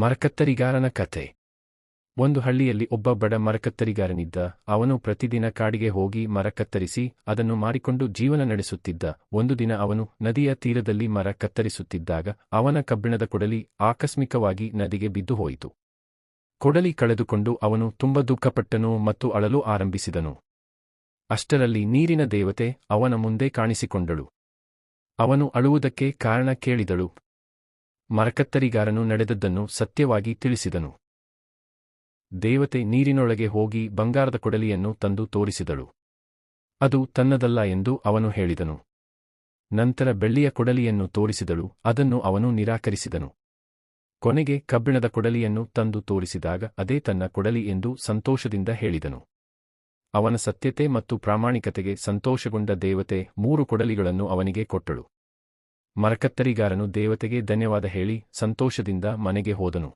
ಮರಕತ್ತರಿಗಾರನ ಕಥೆ ಒಂದು ಹಳ್ಳಿಯಲ್ಲಿ ಒಬ್ಬ ಬಡ ಮರಕತ್ತರಿಗಾರನಿದ್ದ, ಅವನು ಪ್ರತಿದಿನ ಕಾಡಿಗೆ ಹೋಗಿ ಮರ ಕತ್ತರಿಸಿ ಅದನ್ನು ಮಾರಿಕೊಂಡು ಜೀವನ ನಡೆಸುತ್ತಿದ್ದ. ಒಂದು ದಿನ ಅವನು ನದಿಯ ತೀರದಲ್ಲಿ ಮರ ಕತ್ತರಿಸುತ್ತಿದ್ದಾಗ ಅವನ ಕಬ್ಬಿಣದ ಕೊಡಲಿ ಆಕಸ್ಮಿಕವಾಗಿ ನದಿಗೆ ಬಿದ್ದು ಹೋಯಿತು. ಕೊಡಲಿ ಕಳೆದುಕೊಂಡು ಅವನು ತುಂಬ ದುಃಖಪಟ್ಟನು ಮತ್ತು ಅಳಲು ಆರಂಭಿಸಿದನು. ಅಷ್ಟರಲ್ಲಿ ನೀರಿನ ದೇವತೆ ಅವನ ಮುಂದೆ ಕಾಣಿಸಿಕೊಂಡಳು. ಅವನು ಅಳುವುದಕ್ಕೆ ಕಾರಣ ಕೇಳಿದಳು. ಮರಕತ್ತರಿಗಾರನು ನಡೆದದ್ದನ್ನು ಸತ್ಯವಾಗಿ ತಿಳಿಸಿದನು. ದೇವತೆ ನೀರಿನೊಳಗೆ ಹೋಗಿ ಬಂಗಾರದ ಕೊಡಲಿಯನ್ನು ತಂದು ತೋರಿಸಿದಳು. ಅದು ತನ್ನದಲ್ಲ ಎಂದು ಅವನು ಹೇಳಿದನು. ನಂತರ ಬೆಳ್ಳಿಯ ಕೊಡಲಿಯನ್ನು ತೋರಿಸಿದಳು, ಅದನ್ನು ಅವನು ನಿರಾಕರಿಸಿದನು. ಕೊನೆಗೆ ಕಬ್ಬಿಣದ ಕೊಡಲಿಯನ್ನು ತಂದು ತೋರಿಸಿದಾಗ ಅದೇ ತನ್ನ ಕೊಡಲಿ ಎಂದು ಸಂತೋಷದಿಂದ ಹೇಳಿದನು. ಅವನ ಸತ್ಯತೆ ಮತ್ತು ಪ್ರಾಮಾಣಿಕತೆಗೆ ಸಂತೋಷಗೊಂಡ ದೇವತೆ ಮೂರು ಕೊಡಲಿಗಳನ್ನು ಅವನಿಗೆ ಕೊಟ್ಟಳು. ಮರಕತ್ತರಿಗಾರನು ದೇವತೆಗೆ ಧನ್ಯವಾದ ಹೇಳಿ ಸಂತೋಷದಿಂದ ಮನೆಗೆ ಹೋದನು.